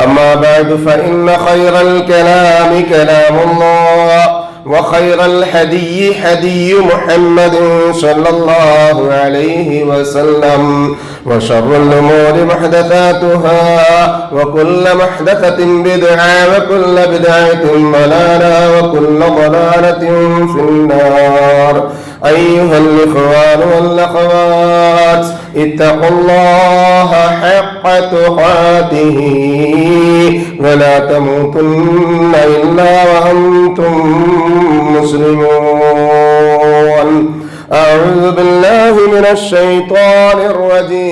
أما بعد فإن خير الكلام كلام الله وخير الحدي حدي محمد صلى الله عليه وسلم وشر الأمور محدثاتها وكل محدثة بدعة وكل بدعة ضلالة وكل ضلالة في النار. أيها الإخوان والأخوات اتقوا الله حق تقاته ولا تموتن إلا وأنتم مسلمون. أعوذ بالله من الشيطان الرجيم.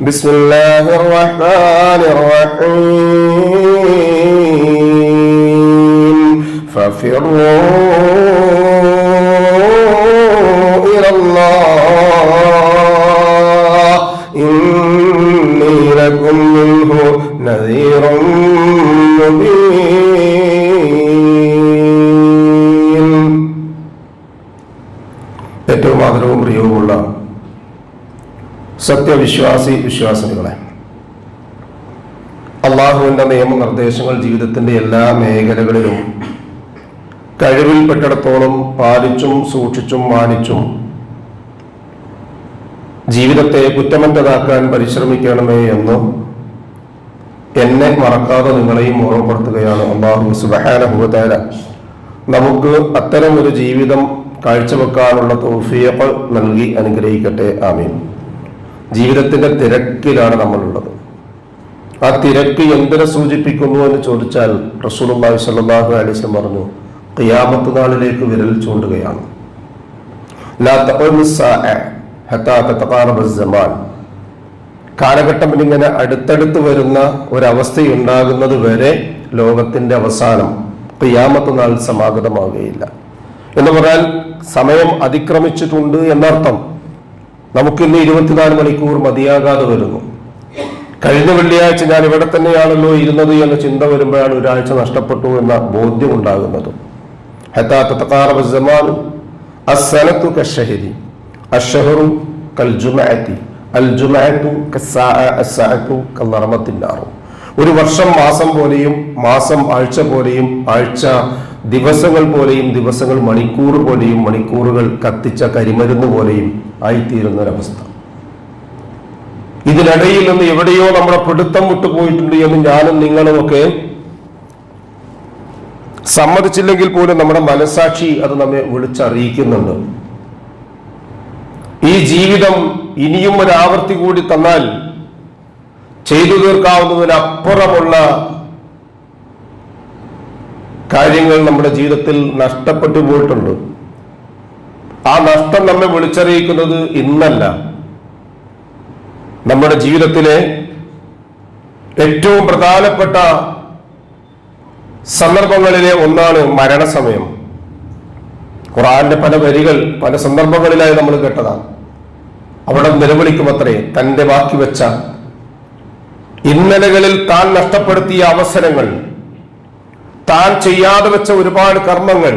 بسم الله الرحمن الرحيم. ففروا പ്രിയവുമുള്ള സത്യവിശ്വാസി വിശ്വാസികളെ അള്ളാഹുവിന്റെ നിയമനിർദ്ദേശങ്ങൾ ജീവിതത്തിന്റെ എല്ലാ മേഖലകളിലും കഴിവിൽപ്പെട്ടിടത്തോളം പാലിച്ചും സൂക്ഷിച്ചും മാനിച്ചും ജീവിതത്തെ കുറ്റമറ്റതാക്കാൻ പരിശ്രമിക്കണമേ എന്ന് എന്നെ മറക്കാതെ നിങ്ങളെയും ഓർമ്മപ്പെടുത്തുകയാണ് അള്ളാഹു സുബഹാനുഭവത്താര നമുക്ക് അത്തരം ഒരു ജീവിതം കാഴ്ചവെക്കാനുള്ള തോഫിയക്ക് നൽകി അനുഗ്രഹിക്കട്ടെ. ആമീൻ. ജീവിതത്തിന്റെ തിരക്കിലാണ് നമ്മളുള്ളത്. ആ തിരക്ക് എന്തിനെ സൂചിപ്പിക്കുന്നു എന്ന് ചോദിച്ചാൽ റസൂലുള്ളാഹി സ്വല്ലല്ലാഹു അലൈഹി വസല്ലം പറഞ്ഞു ഖിയാമത്ത് നാളിലേക്ക് വിരൽ ചൂണ്ടുകയാണ്. ഹത്താ കാലഘട്ടം ഇങ്ങനെ അടുത്തടുത്ത് വരുന്ന ഒരവസ്ഥയുണ്ടാകുന്നത് വരെ ലോകത്തിന്റെ അവസാനം ഖിയാമത്ത് നാൾ സമാഗതമാകുകയില്ല എന്ന് പറഞ്ഞാൽ സമയം അതിക്രമിച്ചിട്ടുണ്ട് എന്നർത്ഥം. നമുക്കിന്ന് ഇരുപത്തിനാല് മണിക്കൂർ മതിയാകാതെ വരുന്നു. കഴിഞ്ഞ വെള്ളിയാഴ്ച ഞാൻ ഇവിടെ തന്നെയാണല്ലോ ഇരുന്നത് എന്ന ചിന്ത വരുമ്പോഴാണ് ഒരാഴ്ച നഷ്ടപ്പെട്ടു എന്ന ബോധ്യം ഉണ്ടാകുന്നത് അസ്സനത്തു കഷഹരി അഷഹറു കൽ ജുമഅത്തി അൽ ഒരു വർഷം മാസം പോലെയും മാസം ആഴ്ച പോലെയും ആഴ്ച ദിവസങ്ങൾ പോലെയും ദിവസങ്ങൾ മണിക്കൂർ പോലെയും മണിക്കൂറുകൾ കത്തിച്ച കരിമരുന്ന് പോലെയും ആയിത്തീരുന്ന ഒരവസ്ഥ ഇതിനിടയിൽ നിന്ന് എവിടെയോ നമ്മുടെ പിടുത്തം വിട്ടുപോയിട്ടുണ്ട് എന്ന് ഞാനും നിങ്ങളും ഒക്കെ സമ്മതിച്ചില്ലെങ്കിൽ പോലും നമ്മുടെ മനസാക്ഷി അത് നമ്മെ വിളിച്ചറിയിക്കുന്നുണ്ട്. ഈ ജീവിതം ഇനിയും ഒരു ആവർത്തി കൂടി തന്നാൽ ചെയ്തു തീർക്കാവുന്നതിനപ്പുറമുള്ള കാര്യങ്ങൾ നമ്മുടെ ജീവിതത്തിൽ നഷ്ടപ്പെട്ടു പോയിട്ടുണ്ട്. ആ നഷ്ടം നമ്മെ വിളിച്ചറിയിക്കുന്നത് ഇന്നല്ല. നമ്മുടെ ജീവിതത്തിലെ ഏറ്റവും പ്രധാനപ്പെട്ട സന്ദർഭങ്ങളിലെ ഒന്നാണ് മരണസമയം. ഖുറാന്റെ പല വരികൾ പല സന്ദർഭങ്ങളിലായി നമ്മൾ കേട്ടതാണ്. അവിടെ നിലവിളിക്കും അത്രേ തന്റെ ബാക്കി വെച്ച ഇന്നലകളിൽ താൻ നഷ്ടപ്പെടുത്തിയ അവസരങ്ങൾ താൻ ചെയ്യാതെ വെച്ച ഒരുപാട് കർമ്മങ്ങൾ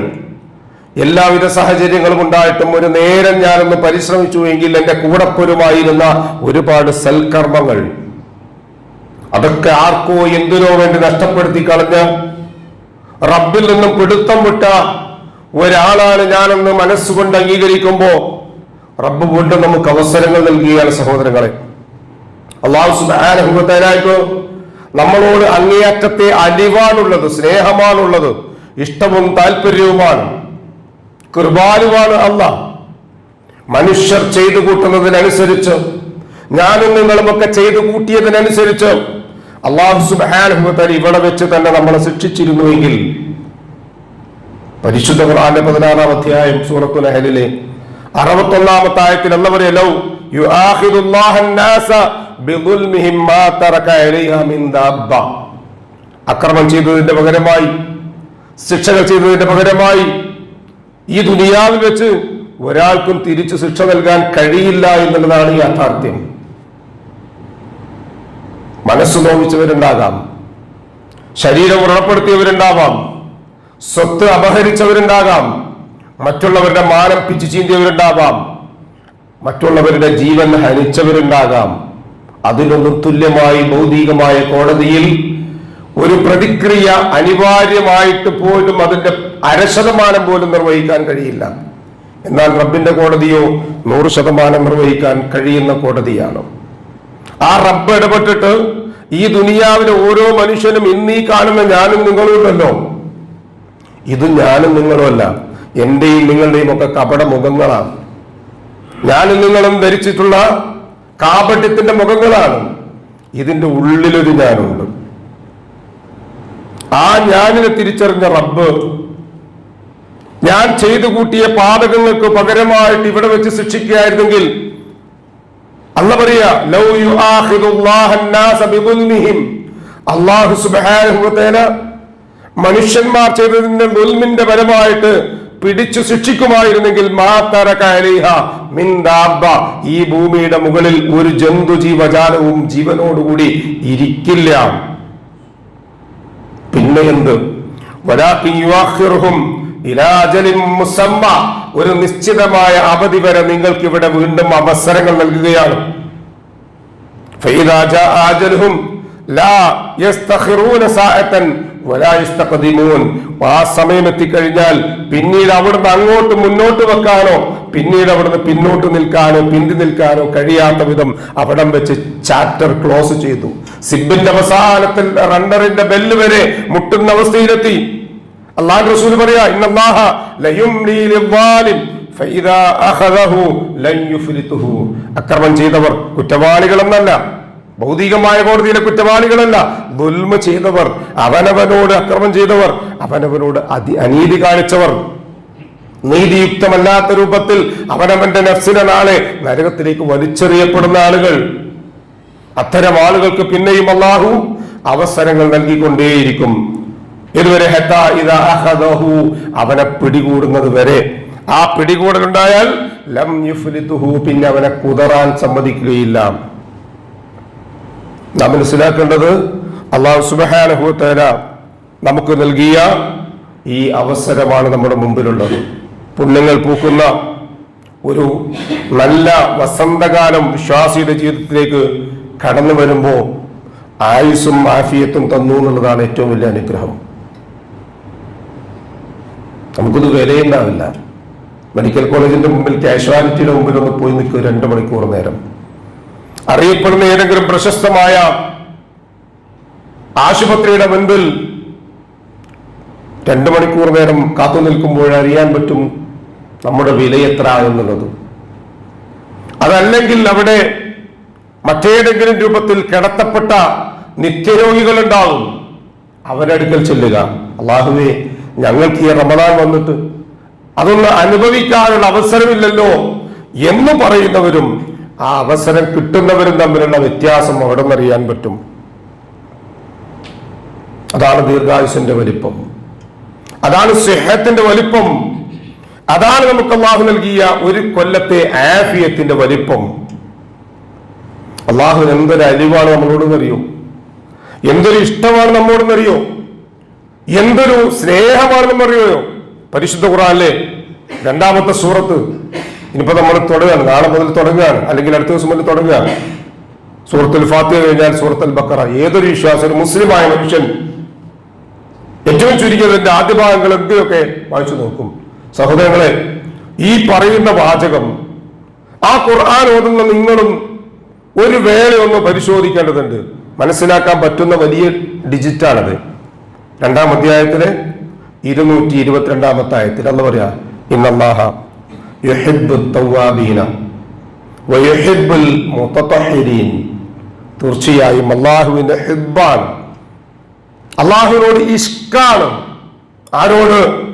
എല്ലാവിധ സാഹചര്യങ്ങളും ഉണ്ടായിട്ടും ഒരു നേരം ഞാനൊന്ന് പരിശ്രമിച്ചു എങ്കിൽ എന്റെ കൂടപ്പൊരുമായിരുന്ന ഒരുപാട് സൽക്കർമ്മങ്ങൾ. അതൊക്കെ ആർക്കോ എന്തിനോ വേണ്ടി നഷ്ടപ്പെടുത്തി കളഞ്ഞ് റബ്ബിൽ നിന്നും പിടുത്തം വിട്ട ഒരാളാണ് ഞാനെന്ന് മനസ്സുകൊണ്ട് അംഗീകരിക്കുമ്പോ റബ്ബ് വീണ്ടും നമുക്ക് അവസരങ്ങൾ നൽകുകയാണ് സഹോദരങ്ങളെ. അള്ളാഹു സുബാനുഭവത്തിനായിട്ട് നമ്മളോട് അങ്ങേയറ്റത്തെ അലിവാണുള്ളത് സ്നേഹമാണുള്ളത് ഇഷ്ടവും താല്പര്യവുമാണ് കൃപാലുവാണ് അല്ല മനുഷ്യർ ചെയ്തു കൂട്ടുന്നതിനനുസരിച്ച് ഞാനും നിങ്ങളുമൊക്കെ ചെയ്തു കൂട്ടിയതിനനുസരിച്ച് അള്ളാഹു സുബാനുഭവത്താൽ ഇവിടെ വെച്ച് തന്നെ നമ്മളെ ശിക്ഷിച്ചിരുന്നുവെങ്കിൽ പരിശുദ്ധ ഖുർആന്റെ പതിനാറാം അധ്യായം സൂറത്തു നഹലിലെ അറുപത്തൊന്നാമത്തെ എന്താ അക്രമം ചെയ്തതിന്റെ പകരമായി ശിക്ഷകൾ ചെയ്തതിന്റെ പകരമായി ഈ ദുനിയാവിൽ വെച്ച് ഒരാൾക്കും തിരിച്ചു ശിക്ഷ നൽകാൻ കഴിയില്ല എന്നുള്ളതാണ് യാഥാർത്ഥ്യം. മനസ്സ് നോവിച്ചവരുണ്ടാകാം ശരീരം ഉറപ്പെടുത്തിയവരുണ്ടാവാം സ്വത്ത് അപഹരിച്ചവരുണ്ടാകാം മറ്റുള്ളവരുടെ മാനം പിച്ചു ചീന്തിയവരുണ്ടാവാം മറ്റുള്ളവരുടെ ജീവൻ ഹനിച്ചവരുണ്ടാകാം. അതിനൊന്നും തുല്യമായി ഭൗതികമായ കോടതിയിൽ ഒരു പ്രതിക്രിയ അനിവാര്യമായിട്ട് പോലും അതിന്റെ അരശതമാനം പോലും നിർവഹിക്കാൻ കഴിയില്ല. എന്നാൽ റബ്ബിന്റെ കോടതിയോ നൂറ് ശതമാനം നിർവഹിക്കാൻ കഴിയുന്ന കോടതിയാണ്? ആ റബ്ബ് ഇടപെട്ടിട്ട് ഈ ദുനിയാവിലെ ഓരോ മനുഷ്യനും ഇന്നീ കാണുന്ന ഞാനും നിങ്ങളുമല്ലോ ഇത് ഞാനും നിങ്ങളുമല്ല എന്റെയും നിങ്ങളുടെയും ഒക്കെ കപട മുഖങ്ങളാണ് ഞാനും നിങ്ങളും ധരിച്ചിട്ടുള്ള കാപട്യത്തിന്റെ മുഖങ്ങളാണ്. ഇതിന്റെ ഉള്ളിലൊരു ഞാനുണ്ട്. ആ ഞാനിനെ തിരിച്ചറിഞ്ഞ റബ്ബ് ഞാൻ ചെയ്തു കൂട്ടിയ പാതകങ്ങൾക്ക് പകരമായിട്ട് ഇവിടെ വെച്ച് ശിക്ഷിക്കുകയായിരുന്നെങ്കിൽ അല്ല പറയാ മനുഷ്യന്മാർ ചെയ്തതിന്റെ ദുൽമിന്റെ ഫലമായിട്ട് പിടിച്ചു ശിക്ഷിക്കുമായിരുന്നെങ്കിൽ ഈ ഭൂമിയുടെ മുകളിൽ ഒരു ജന്തു ജീവജാലവും ജീവനോടുകൂടി ഇരിക്കില്ല. പിന്നെ എന്ത്? ഒരു നിശ്ചിതമായ അവധി വരെ നിങ്ങൾക്ക് ഇവിടെ വീണ്ടും അവസരങ്ങൾ നൽകുകയാണ്. ഫൈദാജ ലാ യസ്തഖിറൂന വലായുസ്തഖദിമൂൻ ആ സമയം എത്തിക്കഴിഞ്ഞാൽ പിന്നീട് അവിടുന്ന് അങ്ങോട്ട് മുന്നോട്ട് വെക്കാനോ പിന്നീട് അവിടുന്ന് പിന്നോട്ട് നിൽക്കാനോ പിന്തി നിൽക്കാനോ കഴിയാത്ത വിധം അവിടം വെച്ച് ചാപ്റ്റർ ക്ലോസ് ചെയ്തു. സിബിന്റെ അവസാനത്തിൽ റണ്ണറിന്റെ ബെല്ല് വരെ മുട്ടുന്ന അവസ്ഥയിലെത്തി. അള്ളാഹ് റസൂൽ പറയാ ഇന്നല്ലാഹ അക്രമം ചെയ്തവർ കുറ്റവാളികളെന്നല്ല. ഭൗതികമായ കോടതിയിലെ കുറ്റവാളികളല്ല. ദുൽമ ചെയ്തവർ അവനവനോട് അക്രമം ചെയ്തവർ അവനവനോട് അതി അനീതി കാണിച്ചവർ. നീതിയുക്തമല്ലാത്ത രൂപത്തിൽ അവനവന്റെ നഫ്സിനെ നാളെ നരകത്തിലേക്ക് വലിച്ചെറിയപ്പെടുന്ന ആളുകൾ. അത്തരം ആളുകൾക്ക് പിന്നെയും അള്ളാഹു അവസരങ്ങൾ നൽകിക്കൊണ്ടേയിരിക്കും. ഇതുവരെ അവനെ പിടികൂടുന്നത് വരെ. ആ പിടികൂടലുണ്ടായാൽ ലം പിന്നെ അവനെ കുതറാൻ സമ്മതിക്കുകയില്ല. നാം മനസ്സിലാക്കേണ്ടത് അള്ളാഹു സുബഹാനഹുത്തേല നമുക്ക് നൽകിയ ഈ അവസരമാണ് നമ്മുടെ മുമ്പിലുള്ളത്. പുണ്യങ്ങൾ പൂക്കുന്ന ഒരു നല്ല വസന്തകാലം വിശ്വാസിയുടെ ജീവിതത്തിലേക്ക് കടന്നു വരുമ്പോൾ ആയുസ്സും ആഫിയത്തും തന്നു എന്നുള്ളതാണ് ഏറ്റവും വലിയ അനുഗ്രഹം. നമുക്കിത് വിലയുണ്ടാവില്ല. മെഡിക്കൽ കോളേജിന്റെ മുമ്പിൽ കാഷ്വാലിറ്റിയുടെ മുമ്പിൽ ഒന്ന് പോയി നിൽക്കും രണ്ട് മണിക്കൂർ നേരം. അറിയപ്പെടുന്ന ഏതെങ്കിലും പ്രശസ്തമായ ആശുപത്രിയുടെ മുൻപിൽ രണ്ട് മണിക്കൂർ നേരം കാത്തു നിൽക്കുമ്പോൾ അറിയാൻ പറ്റും നമ്മുടെ വില എത്ര എന്നുള്ളത്. അതല്ലെങ്കിൽ അവിടെ മറ്റേതെങ്കിലും രൂപത്തിൽ കിടത്തപ്പെട്ട നിത്യരോഗികൾ ഉണ്ടാവും അവരടുക്കൽ ചെല്ലുക. അള്ളാഹുവേ ഞങ്ങൾക്ക് ഈ റമദാൻ വന്നിട്ട് അതൊന്ന് അനുഭവിക്കാനുള്ള അവസരമില്ലല്ലോ എന്ന് പറയുന്നവരും ആ അവസരം കിട്ടുന്നവരും തമ്മിലുള്ള വ്യത്യാസം അവിടെ നിന്നറിയാൻ പറ്റും? അതാണ് ദീർഘായുസിന്റെ വലിപ്പം. അതാണ് സ്നേഹത്തിന്റെ വലിപ്പം. അതാണ് നമുക്ക് അള്ളാഹു നൽകിയ ഒരു കൊല്ലത്തെ ആഫിയത്തിന്റെ വലിപ്പം. അള്ളാഹു എന്തൊരു അലിവാണ് നമ്മളോടെന്നറിയോ? എന്തൊരു ഇഷ്ടമാണ് നമ്മോടെന്നറിയോ? എന്തൊരു സ്നേഹമാണെന്നറിയോ പരിശുദ്ധ ഖുറാനിലെ രണ്ടാമത്തെ സൂറത്ത്. ഇനിയിപ്പോ നമ്മൾ തുടങ്ങുകയാണ് നാളെ മുതൽ തുടങ്ങുകയാണ് അല്ലെങ്കിൽ അടുത്ത ദിവസം മുതൽ തുടങ്ങുകയാണ്. സൂറത്തുൽ ഫാത്തിഹ കഴിഞ്ഞാൽ സൂറത്തുൽ ബക്കറ ഏതൊരു വിശ്വാസം ഒരു മുസ്ലിമായ മനുഷ്യൻ ഏറ്റവും ചുരുക്കിയതിന്റെ ആദ്യ ഭാഗങ്ങളെങ്കിലൊക്കെ വായിച്ചു നോക്കും. സഹോദരങ്ങളെ ഈ പറയുന്ന വാചകം ആ ഖുർആൻ ഓതുന്ന നിങ്ങളും ഒരു വേള ഒന്ന് പരിശോധിക്കേണ്ടതുണ്ട്. മനസ്സിലാക്കാൻ പറ്റുന്ന വലിയ ഡിജിറ്റാണത്. രണ്ടാം അധ്യായത്തിലെ ഇരുന്നൂറ്റി ഇരുപത്തിരണ്ടാമത്തെ ആയത്തിൽ അന്ന് പറയാ ഇന്നല്ലാഹ തീർച്ചയായും അള്ളാഹുവിന്റെ ഹിബാണ് അള്ളാഹുവിനോട് ഇഷ്കാണ്. ആരോട്?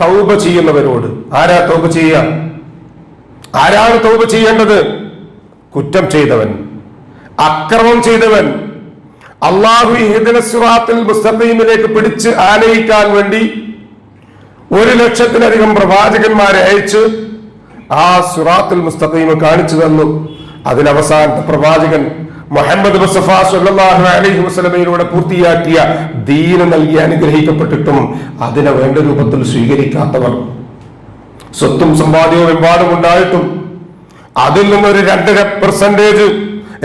തൗബ ചെയ്യുന്നവരോട്. ആരാ തൗബ ചെയ്യുക? ആരാണ് തൗബ ചെയ്യേണ്ടത്? കുറ്റം ചെയ്തവൻ. അക്രമം ചെയ്തവൻ. അള്ളാഹു ഈദിനസ്റാത്തിൽ മുസ്തഖീമിലേക്ക് പിടിച്ച് ആനയിക്കാൻ വേണ്ടി ഒരു ലക്ഷത്തിലധികം പ്രവാചകന്മാരെ അയച്ച് ആ സുറാത്തുൽ മുസ്തഖീം കാണിച്ചു തന്നു. അതിനവസാനത്തെ പ്രവാചകൻ മുഹമ്മദ് മുസ്തഫ സല്ലല്ലാഹു അലൈഹി വസല്ലമയിലൂടെ പൂർത്തിയാക്കിയ ദീന നൽകി അനുഗ്രഹിക്കപ്പെട്ടിട്ടും അതിനെ വേണ്ട രൂപത്തിൽ സ്വീകരിക്കാത്തവർ. സ്വത്തും സമ്പാദ്യവും എമ്പാടും ഉണ്ടായിട്ടും അതിൽ നിന്നൊരു രണ്ടര പെർസെന്റേജ്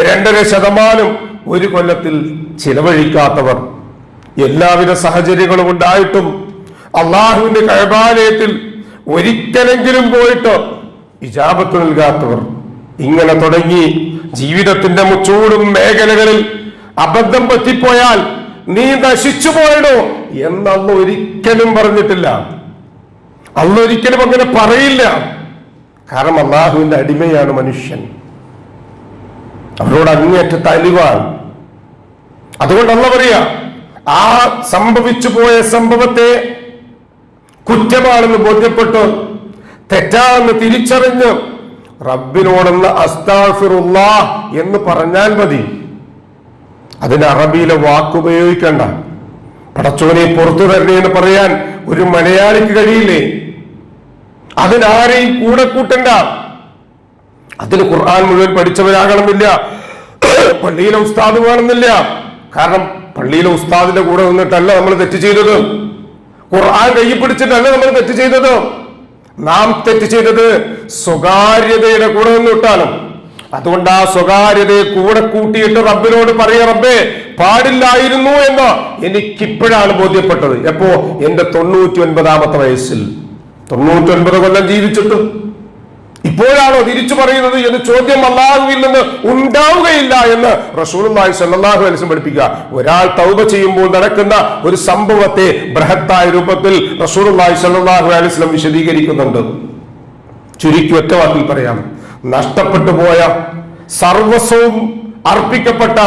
രണ്ടര ശതമാനം ഒരു കൊല്ലത്തിൽ ചിലവഴിക്കാത്തവർ. എല്ലാവിധ സാഹചര്യങ്ങളും ഉണ്ടായിട്ടും അള്ളാഹുവിന്റെ കഴബാലയത്തിൽ ഒരിക്കലെങ്കിലും പോയിട്ട് ഇജാപത്ത് നൽകാത്തവർ. ഇങ്ങനെ തുടങ്ങി ജീവിതത്തിന്റെ മുച്ചൂടും മേഖലകളിൽ അബദ്ധം പറ്റിപ്പോയാൽ നീ നശിച്ചു പോയടോ എന്നല്ല ഒരിക്കലും പറഞ്ഞിട്ടില്ല. അന്ന് ഒരിക്കലും അങ്ങനെ പറയില്ല. കാരണം അള്ളാഹുവിന്റെ അടിമയാണ് മനുഷ്യൻ. അവരോട് അങ്ങേറ്റ തലിവാണ് അതുകൊണ്ടല്ല പറയാ ആ സംഭവിച്ചു പോയ സംഭവത്തെ കുറ്റമാണെന്ന് ബോധ്യപ്പെട്ട് തെറ്റാണെന്ന് തിരിച്ചറിഞ്ഞ് റബ്ബിനോടുള്ള അസ്താഫിറുള്ള എന്ന് പറഞ്ഞാൽ മതി. അതിന് അറബിയിലെ വാക്കുപയോഗിക്കണ്ട പടച്ചോനെ പുറത്തു തരണേ എന്ന് പറയാൻ ഒരു മലയാളിക്ക് കഴിയില്ലേ? അതിനാരെയും കൂടെ കൂട്ടണ്ട. അതിന് ഖുർആൻ മുഴുവൻ പഠിച്ചവരാകണമെന്നില്ല. പള്ളിയിലെ ഉസ്താദ് വേണമെന്നില്ല കാരണം പള്ളിയിലെ ഉസ്താദിന്റെ കൂടെ നിന്നിട്ടല്ല നമ്മൾ തെറ്റ് ചെയ്തത്. ഖുർആൻ കൈ പിടിച്ചിട്ടല്ല നമ്മൾ തെറ്റ് ചെയ്തത്. നാം തെറ്റ് ചെയ്തത് സ്വകാര്യതയുടെ കൂടെ നിന്നിട്ടാണ് അതുകൊണ്ട് ആ സ്വകാര്യതയെ കൂടെ കൂട്ടിയിട്ട് റബ്ബിനോട് പറയ റബ്ബേ പാടില്ലായിരുന്നു എന്ന് എനിക്കിപ്പോഴാണ് ബോധ്യപ്പെട്ടത്. എപ്പോ? എന്റെ തൊണ്ണൂറ്റി ഒൻപതാമത്തെ വയസ്സിൽ. തൊണ്ണൂറ്റി ഒൻപത് കൊല്ലം ജീവിച്ചിട്ട്. ഇപ്പോഴാണോ തിരിച്ചു പറയുന്നത് എന്ന് ചോദ്യം അള്ളാഹുവിൽ നിന്ന് ഉണ്ടാവുകയില്ല എന്ന് റസൂലുള്ളാഹി സ്വല്ലല്ലാഹു അലൈഹി വസല്ലം പഠിപ്പിക്കുക. ഒരാൾ തൗബ ചെയ്യുമ്പോൾ നടക്കുന്ന ഒരു സംഭവത്തെ ബൃഹത്തായ രൂപത്തിൽ റസൂലുള്ളാഹി സ്വല്ലല്ലാഹു അലൈഹി വസല്ലം വിശദീകരിക്കുന്നുണ്ട്. ചുരുക്കി ഒറ്റ വാക്കിൽ പറയാം. നഷ്ടപ്പെട്ടു പോയ സർവസ്വവും അർപ്പിക്കപ്പെട്ട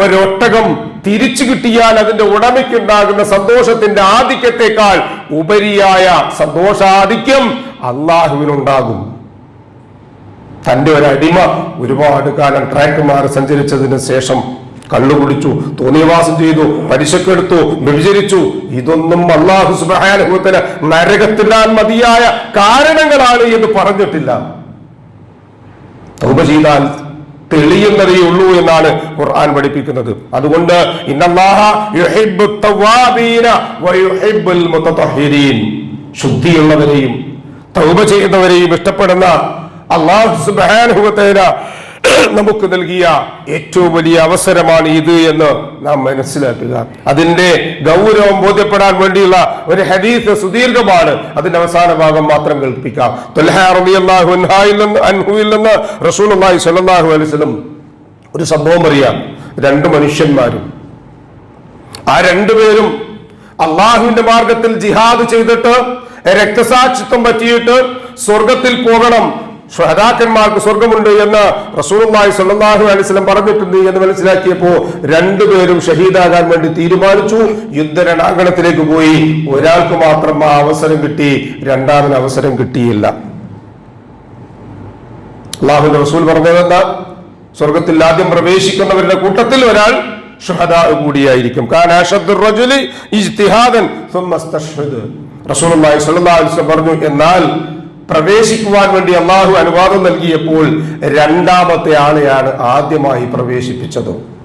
ഒരൊട്ടകം തിരിച്ചു കിട്ടിയാൽ അതിന്റെ ഉടമയ്ക്കുണ്ടാകുന്ന സന്തോഷത്തിന്റെ ആധിക്യത്തെക്കാൾ ഉപരിയായ സന്തോഷാധിക്യം അള്ളാഹുവിനുണ്ടാകും. തന്റെ ഒരു അടിമ ഒരുപാട് കാലം ട്രാക്ക് മാറി സഞ്ചരിച്ചതിന് ശേഷം കള്ളുകുടിച്ചു തോന്നിയവാസം ചെയ്തു പരിശക്കെടുത്തു വ്യഭിചരിച്ചു. ഇതൊന്നും അള്ളാഹു സുബാനുഭവത്തിന് നരകത്തിടാൻ മതിയായ കാരണങ്ങളാണ് എന്ന് പറഞ്ഞിട്ടില്ല. തൗബ ചെയ്താൽ തെളിയുന്നതേ ഉള്ളൂ എന്നാണ് ഖുർആൻ പഠിപ്പിക്കുന്നത്. അതുകൊണ്ട് ശുദ്ധിയുള്ളവരെയും തൗബ ചെയ്യുന്നവരെയും ഇഷ്ടപ്പെടുന്ന അള്ളാഹു വ നമുക്ക് നൽകിയ ഏറ്റവും വലിയ അവസരമാണ് ഇത് എന്ന് നാം മനസ്സിലാക്കുക. അതിന്റെ ഗൗരവം ബോധ്യപ്പെടാൻ വേണ്ടിയുള്ള ഒരു ഹദീസ് സുദീർഘമാണ്. അതിന്റെ അവസാന ഭാഗം മാത്രം കേൾപ്പിക്കാം. ഒരു സംഭവം അറിയാം. രണ്ട് മനുഷ്യന്മാരും. ആ രണ്ടുപേരും അള്ളാഹുവിന്റെ മാർഗത്തിൽ ജിഹാദ് ചെയ്തിട്ട് രക്തസാക്ഷിത്വം പറ്റിയിട്ട് സ്വർഗത്തിൽ പോകണം ഷഹദാക്കന്മാർക്ക് സ്വർഗമുണ്ട് എന്ന് റസൂലുള്ളാഹി സ്വല്ലല്ലാഹു അലൈഹി വസല്ലം പറഞ്ഞിട്ടുണ്ട് എന്ന് മനസ്സിലാക്കിയപ്പോ രണ്ടുപേരും ഷഹീദാകാൻ വേണ്ടി തീരുമാനിച്ചു. യുദ്ധരണാങ്കണത്തിലേക്ക് പോയി. ഒരാൾക്ക് മാത്രം ആ അവസരം കിട്ടി. രണ്ടാമത് അവസരം കിട്ടിയില്ല. അള്ളാഹുന്റെ റസൂൽ പറഞ്ഞതെന്താ സ്വർഗത്തിൽ ആദ്യം പ്രവേശിക്കുന്നവരുടെ കൂട്ടത്തിൽ ഒരാൾ ഷുഹദാ കൂടിയായിരിക്കും. വസല്ലം പറഞ്ഞു എന്നാൽ പ്രവേശിക്കുവാൻ വേണ്ടി അള്ളാഹു അനുവാദം നൽകിയപ്പോൾ രണ്ടാമത്തെ ആളെയാണ് ആദ്യമായി പ്രവേശിപ്പിച്ചത്.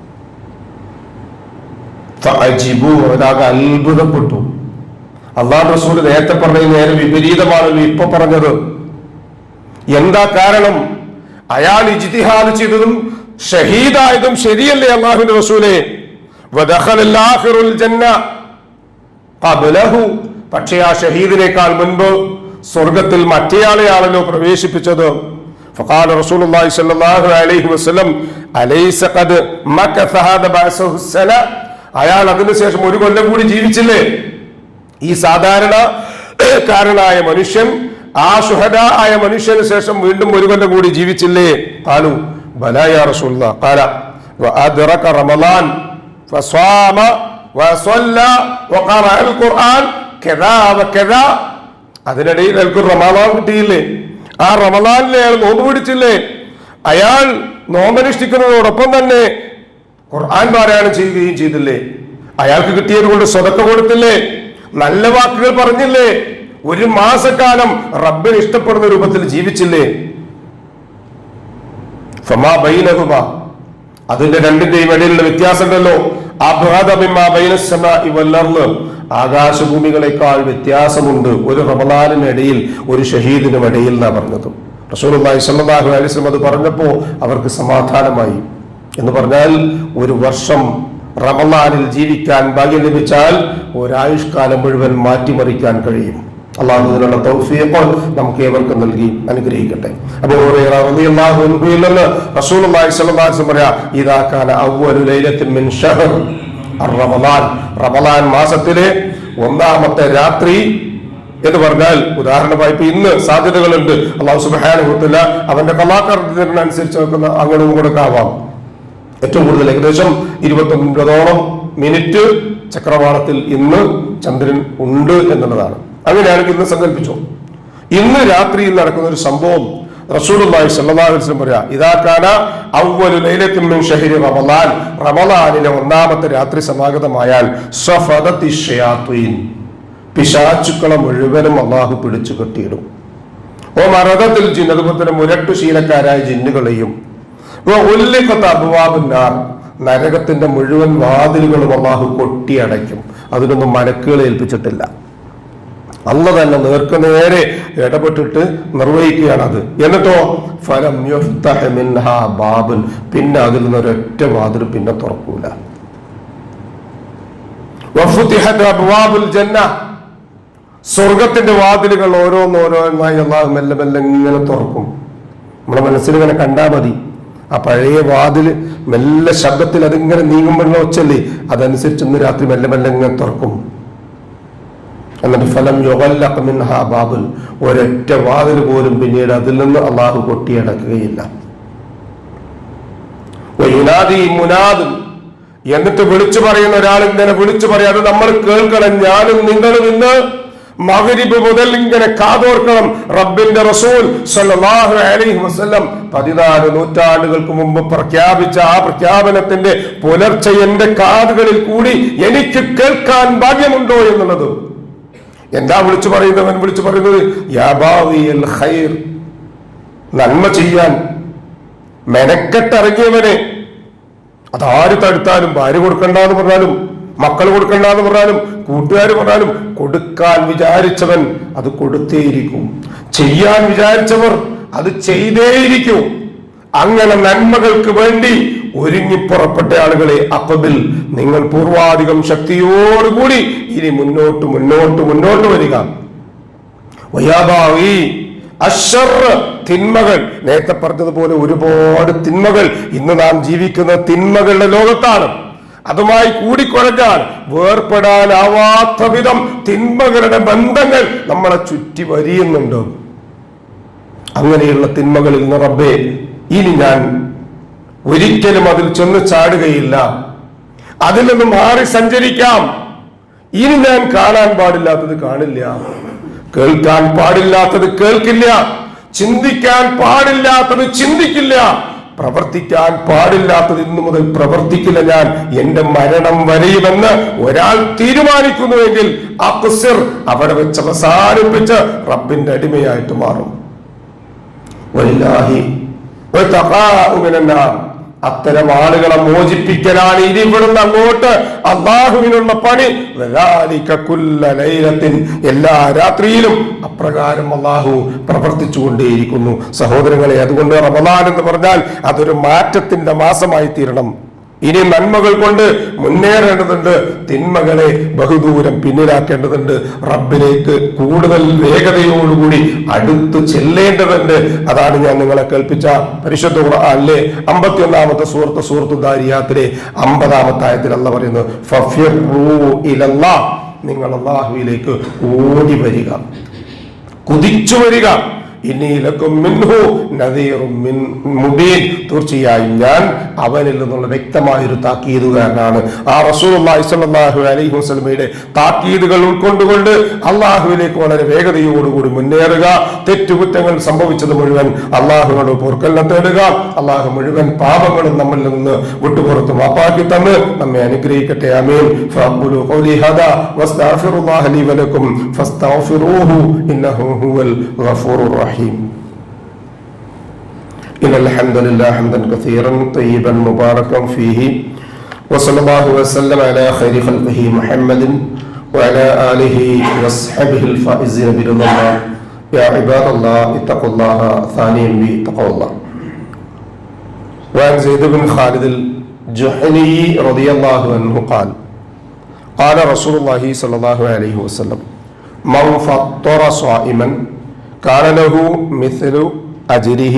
അവരാകെ അത്ഭുതപ്പെട്ടു. അള്ളാഹ് റസൂൽ നേരത്തെ പറഞ്ഞത് നേരെ വിപരീതമാണല്ലോ ഇപ്പൊ പറഞ്ഞത്. എന്താ കാരണം? അയാൾ ഇജിതിഹാദ് ചെയ്തതും ഷഹീദായതും ശരിയല്ലേ അള്ളാഹുവിന്റെ റസൂലെ? പക്ഷേ ആ ഷഹീദിനേക്കാൾ മുൻപ് സ്വർഗത്തിൽ മറ്റേയാളെയാണല്ലോ പ്രവേശിപ്പിച്ചത് فقال رسول الله صلى الله عليه وسلم أليس قد مكث هذا بعثه السنة അയാൾ അതിനുശേഷം ഒരു കൊല്ലം കൂടി ജീവിച്ചില്ലേ ഈ സാധാരണ കാരനായ മനുഷ്യൻ ആ ശുഹദ ആയ മനുഷ്യന് ശേഷം വീണ്ടും ഒരു കൊല്ലം കൂടി ജീവിച്ചില്ലേ കാലു ബലായ റസൂല്ല കാല وأدرك رمضان فصام وصلى وقرأ القرآن كذا وكذا അതിനിടയിൽ അയാൾക്ക് റമദാൻ കിട്ടിയില്ലേ? ആ റമദാനിലെ അയാൾ നോമ്പ് പിടിച്ചില്ലേ? അയാൾ നോമ്പനുഷ്ഠിക്കുന്നതോടൊപ്പം തന്നെ ഖുർആൻ പാരായണം ചെയ്യുകയും ചെയ്തില്ലേ? അയാൾക്ക് കിട്ടിയത് കൊണ്ട് സ്വതക്ക കൊടുത്തില്ലേ? നല്ല വാക്കുകൾ പറഞ്ഞില്ലേ? ഒരു മാസക്കാലം റബ്ബിന് ഇഷ്ടപ്പെടുന്ന രൂപത്തിൽ ജീവിച്ചില്ലേ? ഫമാ അതിന്റെ രണ്ടിന്റെയും ഇടയിലുള്ള വ്യത്യാസം ഉണ്ടല്ലോ ഇവല്ലർന്ന് ആകാശഭൂമികളെക്കാൾ വ്യത്യാസമുണ്ട് ഒരു റമദാനിനിടയിൽ ഒരു ഷഹീദിനും ഇടയിൽ എന്നാ പറഞ്ഞത്. വസല്ലം അത് പറഞ്ഞപ്പോ അവർക്ക് സമാധാനമായി. എന്ന് പറഞ്ഞാൽ ഒരു വർഷം റമദാനിൽ ജീവിക്കാൻ ഭാഗ്യം ലഭിച്ചാൽ ഒരായുഷ്കാലം മുഴുവൻ മാറ്റിമറിക്കാൻ കഴിയും. അള്ളാഹു ഇതിനുള്ള തൗഫീഖ് നമുക്ക് ഏവർക്കും നൽകി അനുഗ്രഹിക്കട്ടെ. അപ്പോൾ നിന്ന് വസല്ലം പറയാ ഇദാ കാന അവ്വലു ലൈലത്തിൻ മിൻ ഷഹർ റമദാൻ റമദാൻ മാസത്തിലെ ഒന്നാമത്തെ രാത്രി എന്ന് പറഞ്ഞാൽ ഉദാഹരണമായി ഇപ്പൊ ഇന്ന് സാധ്യതകളുണ്ട്. അള്ളാഹു സുബാനുഭവത്തില്ല അവന്റെ കലാകാരനുസരിച്ച് നോക്കുന്ന അങ്ങോട്ടും കൊടുക്കാവാം. ഏറ്റവും കൂടുതൽ ഏകദേശം ഇരുപത്തി ഒൻപതോളം മിനിറ്റ് ചക്രവാളത്തിൽ ഇന്ന് ചന്ദ്രൻ ഉണ്ട് എന്നുള്ളതാണ്. അങ്ങനെയാണെങ്കിൽ ഇന്ന് സങ്കല്പിച്ചോ? ഇന്ന് രാത്രിയിൽ നടക്കുന്ന ഒരു സംഭവം റസൂലുള്ളാഹി സ്വല്ലല്ലാഹു അലൈഹി വസല്ലം പറയാ ഇദാ കാന അവ്വലു ലൈലത്തിൻ മിൻ ഷഹരി റമളാൻ. റമളാനിലെ ഒന്നാമത്തെ രാത്രി സമാഗതമായാൽ സഫദത്തി ഷയാത്തീൻ. പിശാചുക്കളെ മുഴുവനും അള്ളാഹു പിടിച്ചു കെട്ടിയിടും. ഓ മരതത്തിൽ ജിൻ അതുപോലെ തന്നെ മുരട്ടു ശീലക്കാരായ ജിന്നുകളെയും. അബുവാബുന്നാർ നരകത്തിന്റെ മുഴുവൻ വാതിലുകളും അള്ളാഹു കൊട്ടിയടയ്ക്കും. അതിനൊന്നും മരക്കുകൾ ഏൽപ്പിച്ചിട്ടില്ല. അല്ല തന്നെ നേർക്ക് നേരെ ഇടപെട്ടിട്ട് നിർവഹിക്കുകയാണ് അത് എന്നിട്ടോ ഫലം ബാബുൻ. പിന്നെ അതിൽ നിന്ന് ഒരൊറ്റ വാതിൽ പിന്നെ തുറക്കൂല. സ്വർഗത്തിന്റെ വാതിലുകൾ ഓരോന്നോരോന്നായി അള്ളാഹു മെല്ലെ മെല്ലെ ഇങ്ങനെ തുറക്കും. നമ്മുടെ മനസ്സിൽ ഇങ്ങനെ കണ്ടാൽ മതി. ആ പഴയ വാതിൽ മെല്ലെ ശബ്ദത്തിൽ അതിങ്ങനെ നീങ്ങുമ്പോഴുള്ള ഒച്ചല്ലേ അതനുസരിച്ച് ഇന്ന് രാത്രി മെല്ലെ മെല്ലെ ഇങ്ങനെ തുറക്കും. എന്നിട്ട് ഫലം യുഗല്ലഖ് മിൻഹാ ഒരൊറ്റ വാതിൽ പോലും പിന്നീട് അതിൽ നിന്ന് അള്ളാഹു കൊട്ടിയടക്കുകയില്ല. എന്നിട്ട് വിളിച്ചു പറയുന്ന ഒരാൾ ഇങ്ങനെ വിളിച്ചു പറയാം അത് നമ്മൾ കേൾക്കണം ഞാനും നിങ്ങളും ഇന്ന് മകരിബ് മുതൽ ഇങ്ങനെ കാതോർക്കണം. റബ്ബിന്റെ റസൂൽ സല്ലല്ലാഹു അലൈഹി വസല്ലം പതിനാല് നൂറ്റാണ്ടുകൾക്ക് മുമ്പ് പ്രഖ്യാപിച്ച ആ പ്രഖ്യാപനത്തിന്റെ പുലർച്ചെ എന്റെ കാതുകളിൽ കൂടി എനിക്ക് കേൾക്കാൻ ഭാഗ്യമുണ്ടോ എന്നുള്ളത് എന്താ വിളിച്ചു പറയുന്നവൻ വിളിച്ചു പറയുന്നത് ഖൈർ നന്മ ചെയ്യാൻ മെനക്കെട്ടിറങ്ങിയവനെ അതാര് തടുത്താലും ഭാര്യ കൊടുക്കണ്ടെന്ന് പറഞ്ഞാലും മക്കൾ കൊടുക്കണ്ടെന്ന് പറഞ്ഞാലും കൂട്ടുകാർ പറഞ്ഞാലും കൊടുക്കാൻ വിചാരിച്ചവൻ അത് കൊടുത്തേയിരിക്കും. ചെയ്യാൻ വിചാരിച്ചവർ അത് ചെയ്തേയിരിക്കും. അങ്ങനെ നന്മകൾക്ക് വേണ്ടി ഒരുങ്ങി പുറപ്പെട്ട ആളുകളെ അപ്പബിൽ നിങ്ങൾ പൂർവാധികം ശക്തിയോടുകൂടി ഇനി മുന്നോട്ട് മുന്നോട്ട് മുന്നോട്ട് വരിക. വയാഭാവി അഷറ് തിന്മകൾ. നേരത്തെ പറഞ്ഞതുപോലെ ഒരുപാട് തിന്മകൾ. ഇന്ന് നാം ജീവിക്കുന്ന തിന്മകളുടെ ലോകത്താണ്. അതുമായി കൂടിക്കുഴഞ്ഞാൽ വേർപ്പെടാനാവാത്ത വിധം തിന്മകളുടെ ബന്ധങ്ങൾ നമ്മളെ ചുറ്റി വരിയുന്നുണ്ട്. അങ്ങനെയുള്ള തിന്മകളിൽ നിന്ന് റബ്ബേ ഇനി ഞാൻ ഒരിക്കലും അതിൽ ചെന്ന് ചാടുകയില്ല. അതിൽ നിന്ന് മാറി സഞ്ചരിക്കാം. ഇനി ഞാൻ കാണാൻ പാടില്ലാത്തത് കാണില്ല. കേൾക്കാൻ പാടില്ലാത്തത് കേൾക്കില്ല. ചിന്തിക്കാൻ പാടില്ലാത്തത് ചിന്തിക്കില്ല. പ്രവർത്തിക്കാൻ പാടില്ലാത്തത് ഇന്നു മുതൽ പ്രവർത്തിക്കില്ല ഞാൻ. എന്റെ മരണം വരെയുമെന്ന് ഒരാൾ തീരുമാനിക്കുന്നുവെങ്കിൽ ആ കുസിർ അവിടെ വെച്ച് അവസാനിപ്പിച്ച് റബ്ബിന്റെ അടിമയായിട്ട് മാറും. മിനന്നാർ. അത്തരം ആളുകളെ മോചിപ്പിക്കലാണ് ഇനി ഇവിടുന്ന് അങ്ങോട്ട്. അള്ളാഹുവിനുള്ള പണി. ലൈലത്തിൻ. എല്ലാ രാത്രിയിലും അപ്രകാരം അള്ളാഹു പ്രവർത്തിച്ചുകൊണ്ടേയിരിക്കുന്നു. സഹോദരങ്ങളെ അതുകൊണ്ട് റമദാൻ എന്ന് പറഞ്ഞാൽ അതൊരു മാറ്റത്തിന്റെ മാസമായി തീരണം. ഇനി നന്മകൾ കൊണ്ട് മുന്നേറേണ്ടതുണ്ട്. തിന്മകളെ ബഹുദൂരം പിന്നിലാക്കേണ്ടതുണ്ട്. റബ്ബിലേക്ക് കൂടുതൽ വേഗതയോടുകൂടി അടുത്ത് ചെല്ലേണ്ടതുണ്ട്. അതാണ് ഞാൻ നിങ്ങളെ കേൾപ്പിച്ച പരിശുദ്ധ അല്ലേ അമ്പത്തിയൊന്നാമത്തെ സൂറത്ത് സുഹൃത്തു ദാരിയാത്തിലെ അമ്പതാമത്തെ ആയത്തിൽ അല്ല പറയുന്നു നിങ്ങൾ അള്ളാഹുവിലേക്ക് ഓടി വരിക. കുതിച്ചു വരിക. ഇനിയിലക്കും മിൻഹു മുബീൻ. തീർച്ചയായും ഞാൻ അവനിൽ നിന്നുള്ള വ്യക്തമായ ഒരു താക്കീതുകാരനാണ് ആ റസൂലുള്ളാഹി സ്വല്ലല്ലാഹു അലൈഹി വസ്ലമയുടെ താക്കീതുകൾ ഉൾക്കൊണ്ടുകൊണ്ട് അള്ളാഹുവിലേക്ക് വളരെ വേഗതയോടുകൂടി മുന്നേറുക. തെറ്റുകുറ്റങ്ങൾ സംഭവിച്ചത് മുഴുവൻ അള്ളാഹുവിനോട് പൊറുക്കലിനെ തേടുക. അള്ളാഹു മുഴുവൻ പാപങ്ങളും നമ്മിൽ നിന്ന് വിട്ടുപുറത്ത് മാപ്പാക്കി തന്ന് നമ്മെ അനുഗ്രഹിക്കട്ടെ. അമീൻ ഹദാ ഹുവൽ ഗഫൂറുർ റഹീം. إن الحمد لله حمدا كثيرا طيبا مباركا فيه. وصلى الله وسلم على خير خلقه محمد وعلى آله وصحبه الفائزين برضا الله. يا عباد الله اتقوا الله ثانيا بتقوى الله. وعن زيد بن خالد الجحني رضي الله عنه قال قال رسول الله صلى الله عليه وسلم من فطر صائما كان له مثل أجره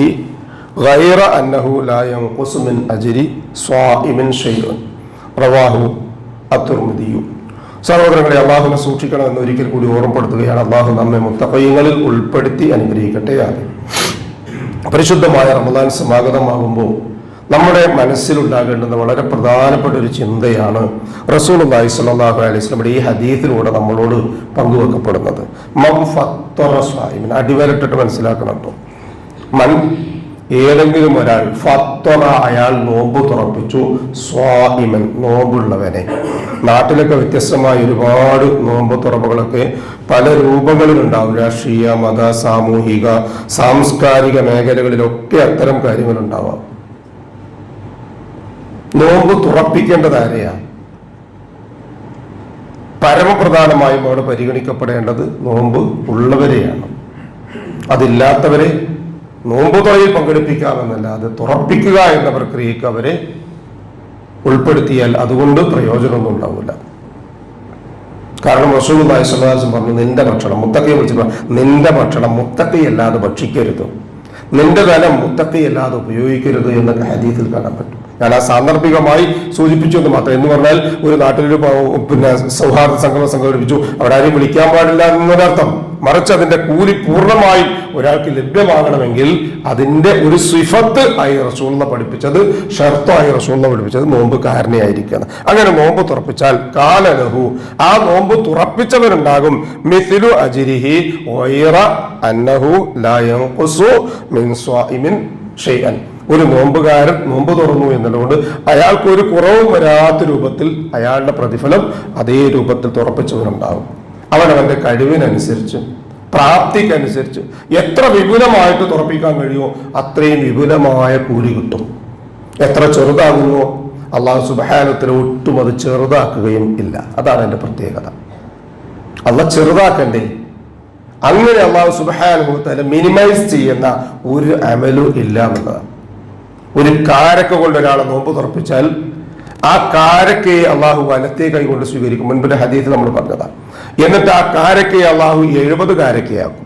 غير أنه لا ينقص من أجر صائم شيء റവാഹു അത്തുർമുദിയു സഹോദരങ്ങളെ അള്ളാഹുവിനെ സൂക്ഷിക്കണം എന്ന് ഒരിക്കൽ കൂടി ഓർമ്മപ്പെടുത്തുകയാണ് അള്ളാഹു നമ്മെ മുത്തപ്പയ്യങ്ങളിൽ ഉൾപ്പെടുത്തി അനുഗ്രഹിക്കട്ടെ ആദ്യം പരിശുദ്ധമായ റമദാൻ സമാഗതമാകുമ്പോൾ നമ്മുടെ മനസ്സിലുണ്ടാകേണ്ടുന്ന വളരെ പ്രധാനപ്പെട്ട ഒരു ചിന്തയാണ് റസൂൽ അള്ളാഹി സ്വല്ലാഹു അലൈഹി സ്വലമിയുടെ ഈ ഹദീത്തിലൂടെ നമ്മളോട് പങ്കുവെക്കപ്പെടുന്നത് മം ഫത്വറ സ്വാഹിമിൻ അടിവരട്ടിട്ട് മനസ്സിലാക്കണം കേട്ടോ മൻ ഏതെങ്കിലും ഒരാൾ ഫത്തറ അയാൾ നോമ്പ് തുറപ്പിച്ചു സ്വാഹിമൻ നോമ്പുള്ളവനെ. നാട്ടിലൊക്കെ വ്യത്യസ്തമായ ഒരുപാട് നോമ്പ് തുറപ്പുകളൊക്കെ പല രൂപങ്ങളിലുണ്ടാവും. രാഷ്ട്രീയ മത സാമൂഹിക സാംസ്കാരിക മേഖലകളിലൊക്കെ അത്തരം കാര്യങ്ങളുണ്ടാവാം. നോമ്പ് തുറപ്പിക്കേണ്ടത് ആരെയാണ് പരമപ്രധാനമായും അവിടെ പരിഗണിക്കപ്പെടേണ്ടത് നോമ്പ് ഉള്ളവരെയാണ്. അതില്ലാത്തവരെ നോമ്പ് തുറയിൽ പങ്കെടുപ്പിക്കാമെന്നല്ല അത് തുറപ്പിക്കുക എന്ന പ്രക്രിയക്ക് അവരെ ഉൾപ്പെടുത്തിയാൽ അതുകൊണ്ട് പ്രയോജനമൊന്നും ഉണ്ടാവില്ല. കാരണം റസൂലുള്ളാഹി വസല്ലം പറഞ്ഞു നിന്റെ ഭക്ഷണം മുത്തക്കയെ വിളിച്ച് നിന്റെ ഭക്ഷണം മുത്തക്കയല്ലാതെ ഭക്ഷിക്കരുത്. നിന്റെ ധനം മുത്തക്കയല്ലാതെ ഉപയോഗിക്കരുത് എന്നൊക്കെ ഹദീസിൽ കാണാൻ പറ്റും. ഞാൻ ആ സാന്ദർഭികമായി സൂചിപ്പിച്ചു എന്ന് മാത്രം. എന്ന് പറഞ്ഞാൽ ഒരു നാട്ടിലൊരു പിന്നെ സൗഹാർദ്ദ സംഗമം സംഘടിപ്പിച്ചു. അവിടെ ആരെയും വിളിക്കാൻ പാടില്ല എന്നൊരർത്ഥം മറിച്ച് അതിന്റെ കൂലി പൂർണമായും ഒരാൾക്ക് ലഭ്യമാകണമെങ്കിൽ അതിന്റെ ഒരു സ്വിഫത്ത് ആയി റസൂളിനെ പഠിപ്പിച്ചത് ഷർത്തായി റസൂളിനെ പഠിപ്പിച്ചത് നോമ്പ് കാരണയായിരിക്കണം. അങ്ങനെ നോമ്പ് തുറപ്പിച്ചാൽ കാലലഹു ആ നോമ്പ് തുറപ്പിച്ചവരുണ്ടാകും മിഥിലു അജിരിഹി ഒയറ അന്നഹു ലായം ഷെയ്അൻ ഒരു നോമ്പുകാരൻ നോമ്പ് തുറന്നു എന്നതുകൊണ്ട് അയാൾക്ക് ഒരു കുറവും വരാത്ത രൂപത്തിൽ അയാളുടെ പ്രതിഫലം അതേ രൂപത്തിൽ തുറപ്പിച്ചവരുണ്ടാകും അവൻ അവന്റെ കഴിവിനനുസരിച്ച് പ്രാപ്തിക്കനുസരിച്ച് എത്ര വിപുലമായിട്ട് തുറപ്പിക്കാൻ കഴിയുമോ അത്രയും വിപുലമായ കൂലി കിട്ടും. എത്ര ചെറുതാകുന്നുവോ അള്ളാഹു സുബാനത്തിന് ഒട്ടും അത് ചെറുതാക്കുകയും ഇല്ല. അതാണ് എന്റെ പ്രത്യേകത. അല്ല ചെറുതാക്കണ്ടേ? അങ്ങനെ അള്ളാഹു സുബാനുഭവത്താൽ മിനിമൈസ് ചെയ്യുന്ന ഒരു അമലും ഇല്ല എന്നുള്ളതാണ്. ഒരു കാരക്ക കൊണ്ട് ഒരാളെ നോമ്പ് തുറപ്പിച്ചാൽ ആ കാരക്കയെ അള്ളാഹു വലത്തേ കൈ കൊണ്ട് സ്വീകരിക്കും. മുൻപിന്റെ ഹദീത്ത് നമ്മൾ പറഞ്ഞതാണ് എന്നിട്ട് ആ കാരക്കയെ അള്ളാഹു എഴുപത് കാരക്കയാക്കും.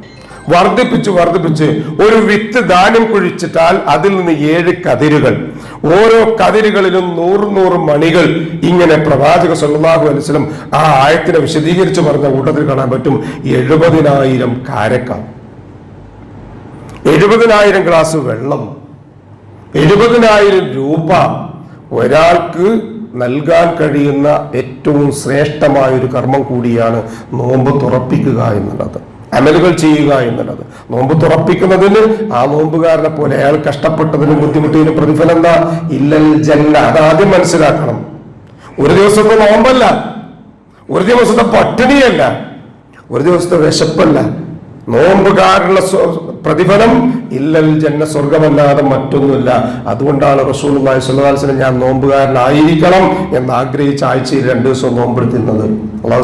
വർദ്ധിപ്പിച്ച് വർദ്ധിപ്പിച്ച് ഒരു വിത്ത് ദാനം കുഴിച്ചിട്ടാൽ അതിൽ നിന്ന് ഏഴ് കതിരുകൾ. ഓരോ കതിരുകളിലും നൂറ് നൂറ് മണികൾ ഇങ്ങനെ പ്രവാചക സല്ലല്ലാഹു അലൈഹി വസല്ലം ആ ആയത്തിനെ വിശദീകരിച്ച് പറഞ്ഞ കൂട്ടത്തിൽ കാണാൻ പറ്റും. എഴുപതിനായിരം കാരക്ക. എഴുപതിനായിരം ഗ്ലാസ് വെള്ളം. എഴുപതിനായിരം രൂപ ഒരാൾക്ക് നൽകാൻ കഴിയുന്ന ഏറ്റവും ശ്രേഷ്ഠമായ ഒരു കർമ്മം കൂടിയാണ് നോമ്പ് തുറപ്പിക്കുക എന്നുള്ളത്. അമലുകൾ ചെയ്യുക എന്നുള്ളത്. നോമ്പ് തുറപ്പിക്കുന്നതിന് ആ നോമ്പുകാരനെ പോലെ അയാൾ കഷ്ടപ്പെട്ടതിനും ബുദ്ധിമുട്ടിനും പ്രതിഫലം എന്താ? ഇല്ലൽ ജന്ന. അതാദ്യം മനസ്സിലാക്കണം. ഒരു ദിവസത്തെ നോമ്പല്ല. ഒരു ദിവസത്തെ പട്ടിണിയല്ല. ഒരു ദിവസത്തെ വിശപ്പല്ല. നോമ്പുകാരുടെ സ്വ- പ്രതിഫലം ഇല്ലൽ ജന്ന സ്വർഗമല്ലാതെ മറ്റൊന്നുമില്ല. അതുകൊണ്ടാണ് റസൂൽ സ്വല്ലാസ്ലം ഞാൻ നോമ്പുകാരനായിരിക്കണം എന്ന് ആഗ്രഹിച്ച ആഴ്ചയിൽ രണ്ടു ദിവസം നോമ്പെടുത്തുന്നത് അള്ളാഹു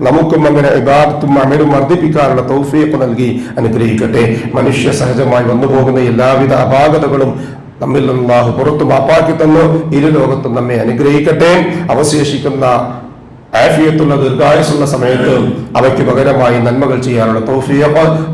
നമുക്കും അങ്ങനെ ഇബാദത്തും അമലും വർദ്ധിപ്പിക്കാനുള്ള തൗഫീഖ് നൽകി അനുഗ്രഹിക്കട്ടെ. മനുഷ്യ സഹജമായി വന്നുപോകുന്ന എല്ലാവിധ അപാകതകളും നമ്മിൽ നിന്നാഹു അള്ളാഹു പുറത്തു മാപ്പാക്കി തന്നു. ഇരു ലോകത്തും നമ്മെ അനുഗ്രഹിക്കട്ടെ. അവശേഷിക്കുന്ന ആഫിയത്തുള്ള ദീർഘായുസുള്ള സമയത്ത് അവയ്ക്ക് പകരമായി നന്മകൾ ചെയ്യാനുള്ള തൗഫീഖ്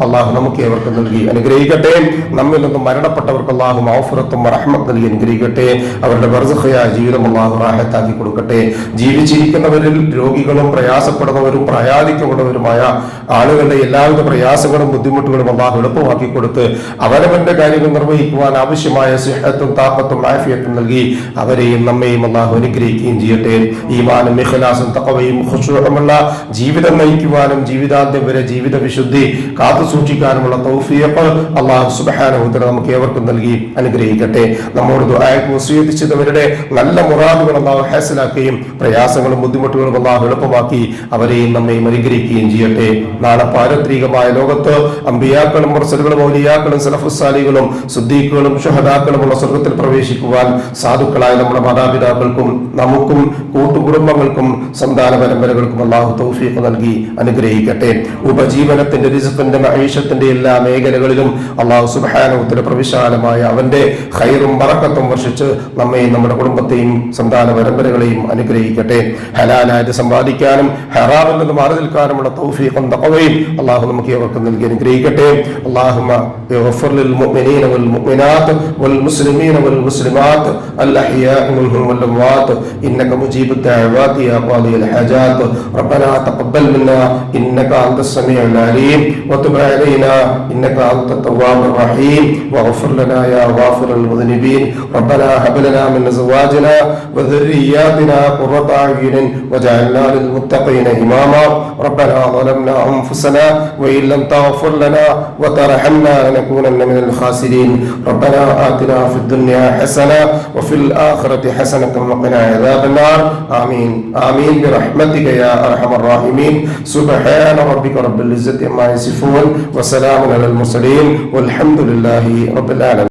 അള്ളാഹു നമുക്ക് അവർക്ക് നൽകി. അനുഗ്രഹിക്കട്ടെ. നമ്മിൽ നിന്നും മരണപ്പെട്ടവർക്ക് അള്ളാഹു മൗഫുറത്തും റഹ്മത്ത് നൽകി. അനുഗ്രഹിക്കട്ടെ. അവരുടെ വെറുതയായ ജീവിതം അള്ളാഹു റാഹത്താക്കി കൊടുക്കട്ടെ. ജീവിച്ചിരിക്കുന്നവരിൽ രോഗികളും പ്രയാസപ്പെടുന്നവരും പ്രയാദിക്കപ്പെടുന്നവരുമായ ആളുകളുടെ എല്ലാവിധ പ്രയാസങ്ങളും ബുദ്ധിമുട്ടുകളും അള്ളാഹു എളുപ്പമാക്കി കൊടുത്ത് അവരവന്റെ കാര്യങ്ങൾ നിർവഹിക്കുവാൻ ആവശ്യമായ സിഹത്തും താപത്തും ആഫിയത്തും നൽകി അവരെയും നമ്മയും അള്ളാഹു അനുഗ്രഹിക്കുകയും ചെയ്യട്ടെ. ഈമാനും ഇഖ്ലാസും തക്കവയും ഖുശൂഉമുള്ള ജീവിതം നയിക്കുവാനും ജീവിതാന്ത്യം വരെ ജീവിത വിശുദ്ധി കാത്തു സൂക്ഷിക്കാനുമുള്ള തൗഫീഖ് അള്ളാഹു സുബ്ഹാനഹു തആല നമുക്ക് ഏവർക്കും നൽകി അനുഗ്രഹിക്കട്ടെ. നമ്മോട് ദുആയ്ക്ക് വസിയത്തിച്ചവരുടെ നല്ല മുറാദുകൾ അള്ളാഹു ഹാസിലാക്കുകയും പ്രയാസങ്ങളും ബുദ്ധിമുട്ടുകളും അള്ളാഹു എളുപ്പമാക്കി അവരെയും നമ്മയും അനുഗ്രഹിക്കുകയും ചെയ്യട്ടെ. നാളെ പാരത്രികമായ ലോകത്ത് അമ്പിയാക്കളും മുർസലുകളും ഔലിയാക്കളും സലഫുസാലികളും സുദ്ദീഖുകളും ഷഹദാക്കളുമുള്ള സ്വർഗത്തിൽ പ്രവേശിക്കുവാൻ സാധുക്കളായ നമ്മുടെ മാതാപിതാക്കൾക്കും നമുക്കും കൂട്ടുകുടുംബങ്ങൾക്കും സന്താന പരമ്പരകൾക്കും അള്ളാഹു തൗഫീഖ് നൽകി അനുഗ്രഹിക്കട്ടെ ഉപജീവനത്തിന്റെ റിസത്തിന്റെ മഹീഷത്തിന്റെ എല്ലാ മേഖലകളിലും അള്ളാഹു സുബാനുത്തിന് പ്രവിശാലമായ അവന്റെ ഖൈറും പറക്കത്തും വർഷിച്ച് നമ്മെയും നമ്മുടെ കുടുംബത്തെയും സന്താന പരമ്പരകളെയും അനുഗ്രഹിക്കട്ടെ ഹലാലായിട്ട് സമ്പാദിക്കാനും ഹറാമിൽ നിന്ന് മാറി നിൽക്കാനുമുള്ള തൗഫീഖും തഖവയും അള്ളാഹു നമുക്ക് ഏവർക്കും നൽകി അനുഗ്രഹിക്കട്ടെ അള്ളാഹുമ يغفر للمؤمنين والمؤمنات والمسلمين والمسلمات الأحياء منهم والأموات إنك مجيب الدعوات يا قاضي الحاجات ربنا تقبل منا إنك أنت السميع العليم وتب علينا إنك أنت التواب الرحيم واغفر لنا يا غافر المذنبين ربنا هب لنا من أزواجنا وذرياتنا قرة أعين وجعلنا للمتقين إماما ربنا ظلمنا أنفسنا وإن لم تغفر لنا وترحمنا لنكونن من الخاسرين ربنا آتنا في الدنيا حسنة وفي الآخرة حسنة وقنا عذاب النار آمين آمين برحمتك يا أرحم الراحمين. سبحان ربك رب العزة عما يصفون وسلام على المرسلين والحمد لله رب العالمين.